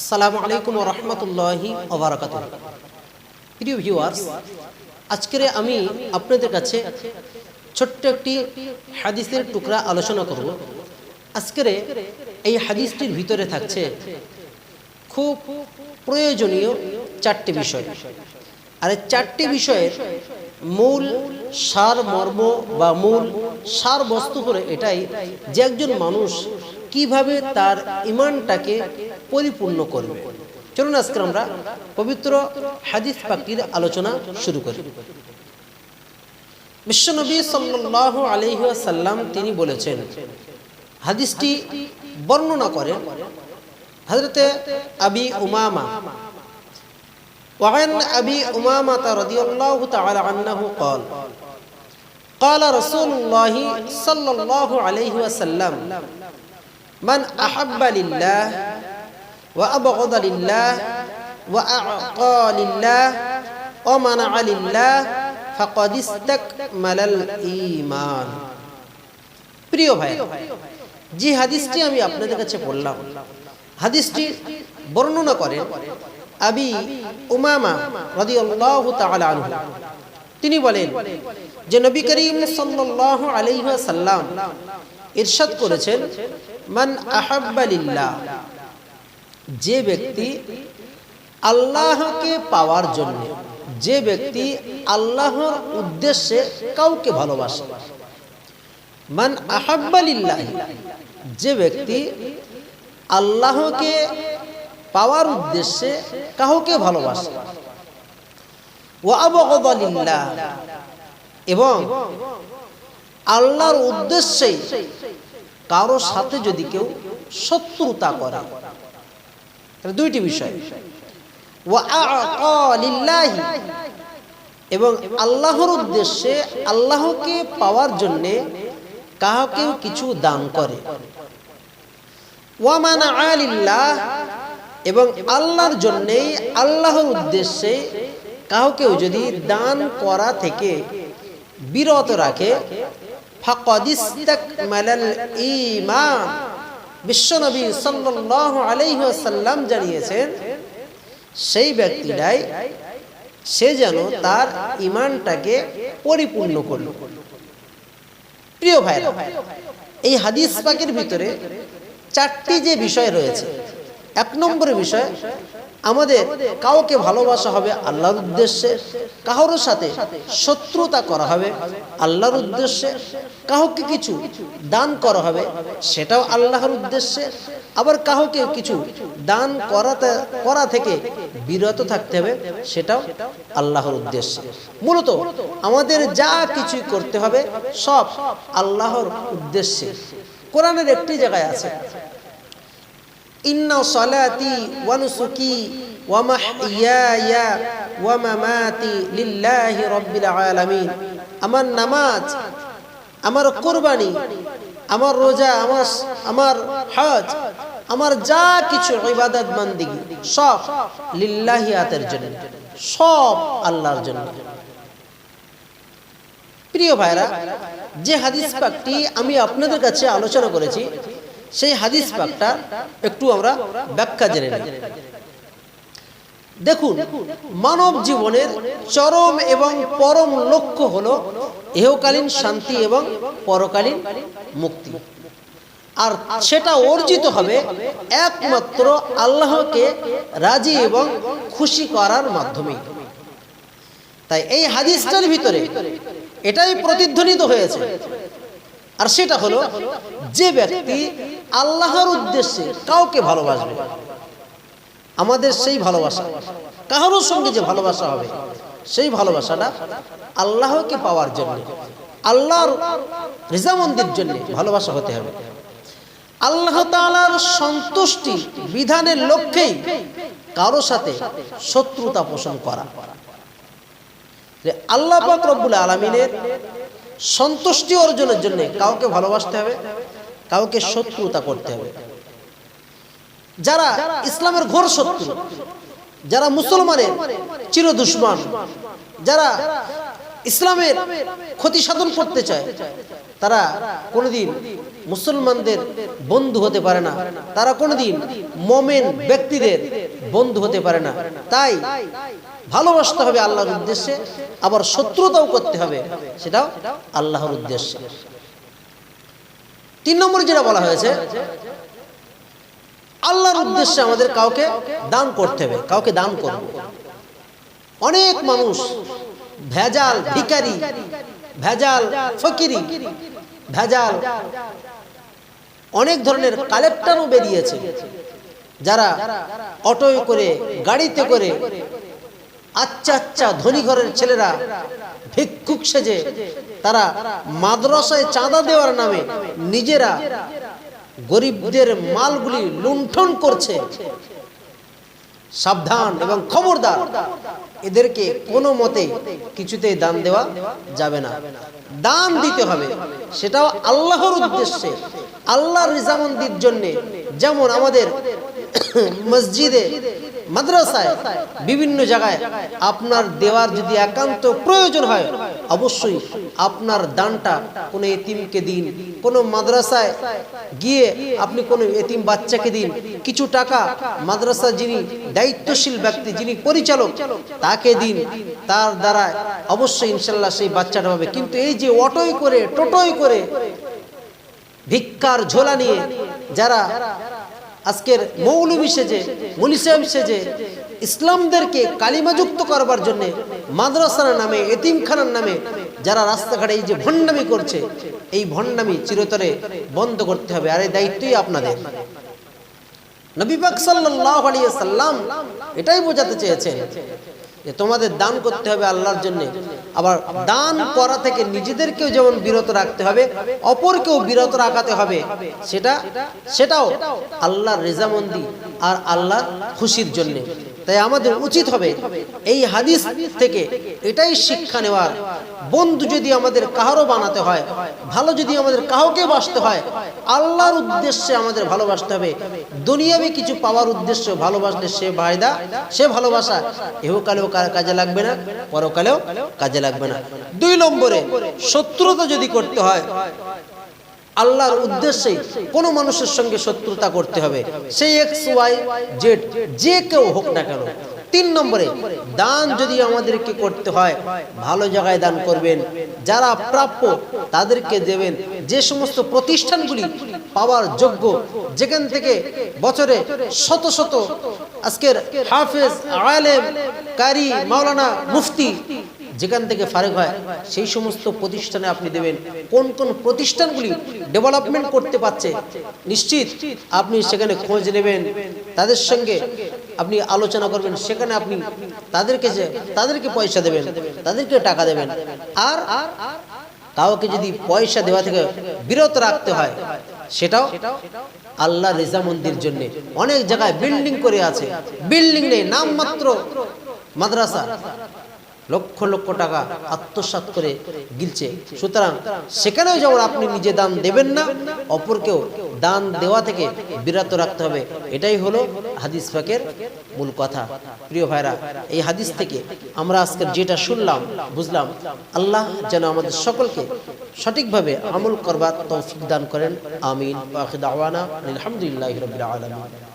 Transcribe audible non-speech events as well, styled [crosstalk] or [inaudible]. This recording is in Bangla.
আসসালামু আলাইকুম রহমতুল্লাহি ওবরাকাত প্রিয় ভিউয়ার্স আজকের আমি আপনাদের কাছে ছোট্ট একটি হাদিসের টুকরা আলোচনা করব। আজকের এই হাদিসটির ভিতরে থাকছে খুব প্রয়োজনীয় চারটি বিষয়। আর এই চারটি বিষয়ের মূল সার মর্ম বা মূল সার বস্তু করে এটাই যে একজন মানুষ কীভাবে তার ইমানটাকে পরিপূর্ণ করবে চলুন আজকে আমরা পবিত্র হাদিস পাকির আলোচনা শুরু করি বিশ্বনবী সাল্লাহ আলহিসাল্লাম তিনি বলেছেন হাদিসটি বর্ণনা করেন হজরতে আবি উমামা وعن أبي أمامة رضي الله تعالى عنه قال قال رسول الله صلى الله عليه وسلم من أحب لله وأبغض لله وأعطى لله ومنع لله فقد استكمل الإيمان প্রিয় ভাই যে হাদিসটি আমি আপনাদের কাছে বললাম হাদিসটি বর্ণনা করেন আবি উমামা রাদিয়াল্লাহু তাআলা আনহু তিনি বলেন যে নবী করিম সাল্লাল্লাহু আলাইহি ওয়াসাল্লাম ইরশাদ করেছেন মান আহাব্বা লিল্লাহ যে ব্যক্তি আল্লাহকে পাওয়ার জন্য, যে ব্যক্তি আল্লাহর উদ্দেশ্যে কাউকে ভালোবাসে। মান আহাব্বা লিল্লাহ যে ব্যক্তি আল্লাহকে পাওয়ার উদ্দেশ্যে কাউকে ভালোবাসে। ও আবগদালিল্লাহ, এবং আল্লাহর উদ্দেশ্যে কারও সাথে যদি কেউ শত্রুতা করে দুইটি বিষয়। এবং আল্লাহর উদ্দেশ্যে আল্লাহকে পাওয়ার জন্যে কাউকেও কিছু দান করে। এবং আল্লাহর জন্যেই আল্লাহর উদ্দেশ্যে কাউকেও যদি দান করা থেকে বিরত রাখে ইমান বিশ্বনবী সাল্লাহ আলাইসাল্লাম জানিয়েছেন, সেই ব্যক্তিটাই সে যেন তার ইমানটাকে পরিপূর্ণ করল। প্রিয় ভাই এই হাদিস পাকের ভিতরে চারটি যে বিষয় রয়েছে, এক নম্বরের বিষয় আমাদের কাউকে ভালোবাসা হবে আল্লাহর উদ্দেশ্যে কারোর সাথে শত্রুতা করা হবে আল্লাহর উদ্দেশ্যে কাউকে কিছু দান করা হবে সেটাও আল্লাহর উদ্দেশ্যে, আবার কাউকে কিছু দান করাতে, করা থেকে বিরত থাকতে হবে সেটাও আল্লাহর উদ্দেশ্যে। মূলত আমাদের যা কিছু করতে হবে সব আল্লাহর উদ্দেশ্যে। কোরআনের একটি জায়গায় আছে ইন্না সালাতি ওয়া নুসুকি ওয়া মাহইয়ায়া ওয়া মামাতি লিল্লাহি রাব্বিল আলামিন। আমার নামাজ, আমার কুরবানি, আমার রোজা, আমার আমার হজ, আমার যা কিছু ইবাদত বান্দিগি সব লিল্লাহিয়াতের জন্য, সব আল্লাহর জন্য। প্রিয় ভাইরা, যে হাদিস পাকটি আমি আপনাদের কাছে আলোচনা করেছি সেই হাদিস পাকটা একটু আমরা ব্যাখ্যা জেনে নিই। দেখুন, মানব জীবনের চরম এবং পরম লক্ষ্য হলো এহকালীন শান্তি এবং পরকালীন মুক্তি। আর সেটা অর্জিত হবে একমাত্র আল্লাহকে রাজি এবং খুশি করার মাধ্যমে তাই এই হাদিসটার ভিতরে এটাই প্রতিধ্বনিত হয়েছে। আর সেটা হলো যে ব্যক্তি আল্লাহর উদ্দেশ্যে কাউকে ভালোবাসবে আমাদের সেই ভালোবাসা। কারোর সঙ্গে যে ভালোবাসা হবে, সেই ভালোবাসাটা আল্লাহকে পাওয়ার জন্য, আল্লাহর রিজামন্দির জন্য ভালোবাসা হতে হবে। আল্লাহ তালার সন্তুষ্টি বিধানের লক্ষ্যেই কারও সাথে শত্রুতা পোষণ করা। আল্লাহ পাক রব্বুল আলমিনের সন্তুষ্টি অর্জনের জন্য কাউকে ভালোবাসতে হবে কাউকে শত্রুতা করতে হবে। যারা ইসলামের ঘোর শত্রু, যারা মুসলমানের চির দুশ্মন, যারা ইসলামের ক্ষতি সাধন করতে চায়, তারা কোনোদিন মুসলমানদের বন্ধু হতে পারে না। তারা কোনোদিন মোমেন ব্যক্তিদের বন্ধু হতে পারে না। তাই ভালোবাসতে হবে আল্লাহর উদ্দেশ্যে, আবার শত্রুতাও করতে হবে, সেটাও আল্লাহর উদ্দেশ্যে। তিন নম্বরে যেটা বলা হয়েছে, আল্লাহর উদ্দেশ্যে আমাদের কাউকে দান করতে হবে, কাউকে দান করব। অনেক মানুষ ভেজাল ভিকারি ভেজাল ফকিরি, ভেজাল অনেক ধরনের কালেক্টরও বেরিয়েছে, যারা অটোয় করে, গাড়িতে করে আচ্ছা আচ্ছা ধনী ঘরের ছেলেরা, ভিক্ষুক সেজে তারা মাদ্রাসায় চাঁদা দেওয়ার নামে নিজেরা গরিবদের মালগুলি লুণ্ঠন করছে। সাবধান এবং খবরদার, এদেরকে কোনো মতে কিছুতেই দান দেওয়া যাবে না। দান দিতে হবে, সেটাও আল্লাহর উদ্দেশ্যে, আল্লাহর রিজামন্দির জন্য। যেমন আমাদের [laughs] মসজিদে, মাদ্রাসায়, বিভিন্ন জায়গায় আপনার দেওয়ার যদি একান্ত প্রয়োজন হয়, অবশ্যই আপনার দানটা কোনো এতিমকে দিন, কোনো মাদ্রাসায় গিয়ে আপনি কোনো এতিম বাচ্চাকে দিন। কিছু টাকা মাদ্রাসা যিনি দায়িত্বশীল ব্যক্তি, যিনি পরিচালক, তাকে দিন। তার দ্বারা অবশ্যই ইনশাল্লাহ সেই বাচ্চাটা পাবে কিন্তু এই যে অটোই করে টোটোই করে ভিক্ষার ঝোলা নিয়ে যারা আজকের মৌলবি সেজে মুনিসাহেব সেজে, ইসলামদেরকে কালিমাযুক্ত করবার জন্য মাদ্রাসার নামে, এতিমখানার নামে যারা রাস্তাঘাটে এই যে ভণ্ডামি করছে, এই ভণ্ডামি চিরতরে বন্ধ করতে হবে। আর এই দায়িত্বই আপনাদের। নবী পাক সাল্লাল্লাহু সাল্লাম এটাই বোঝাতে চেয়েছেন যে তোমাদের দান করতে হবে আল্লাহর জন্য। আবার দান করা থেকে নিজেদেরকেও যেমন বিরত রাখতে হবে, অপরকেও বিরত রাখাতে হবে। সেটা, সেটাও আল্লাহর রেজামন্দি আর আল্লাহর খুশির জন্য। তাই আমাদের উচিত হবে এই হাদিস থেকে এটাই শিক্ষা নেওয়ার। বন্ধু যদি আমাদের কাহারও বানাতে হয়, ভালো যদি আমাদের কাউকে বাসতে হয়, আল্লাহর উদ্দেশ্যে আমাদের ভালোবাসতে হবে। দুনিয়াবে কিছু পাওয়ার উদ্দেশ্য ভালোবাসলে সে ভাইদা সে ভালোবাসা। এহকালেও কার কাজে লাগবে না, পরকালেও কাজে লাগবে না। দুই নম্বরে, শত্রুতা যদি করতে হয় আল্লাহর উদ্দেশ্যে কোন মানুষের সঙ্গে শত্রুতা করতে হবে। সেই এক্স ওয়াই জেড যে কেউ হোক না কেন। তিন নম্বরে, দান যদি আমাদেরকে করতে হয়, ভালো জায়গায় দান করবেন। যারা প্রাপ্য তাদেরকে দেবেন। যে সমস্ত প্রতিষ্ঠানগুলি পাওয়ার যোগ্য, যেখান থেকে বছরে শত শত আজকের হাফেজ, আলেম, কারি, মাওলানা, মুফতি যেখান থেকে ফারেক হয়, সেই সমস্ত প্রতিষ্ঠানে আপনি দেবেন। কোন কোন প্রতিষ্ঠানগুলি ডেভেলপমেন্ট করতে পারছে, নিশ্চিত আপনি সেখানে খোঁজ নেবেন, তাদের সঙ্গে আপনি আলোচনা করবেন, সেখানে আপনি তাদেরকে যে, তাদেরকে পয়সা দেবেন, তাদেরকে টাকা দেবেন। আর কাউকে যদি পয়সা দেওয়া থেকে বিরত রাখতে হয়, সেটাও আল্লাহ রেজা মন্দির জন্য। অনেক জায়গায় বিল্ডিং করে আছে। বিল্ডিং নেই, নামমাত্র মাদ্রাসা। লক্ষ লক্ষ টাকা আত্মসাত করে গিলছে। সুতরাং সেখানেও যেমন আপনি নিজে দান দেবেন না অপরকেও দান দেওয়া থেকে বিরত রাখতে হবে। এটাই হলো হাদিস পাকের মূল কথা। প্রিয় ভাইরা এই হাদিস থেকে আমরা আজকের যেটা শুনলাম বুঝলাম আল্লাহ যেন আমাদের সকলকে সঠিকভাবে আমল করবার তৌফিক দান করেন। আমিন। আলহামদুলিল্লাহ আলমিন।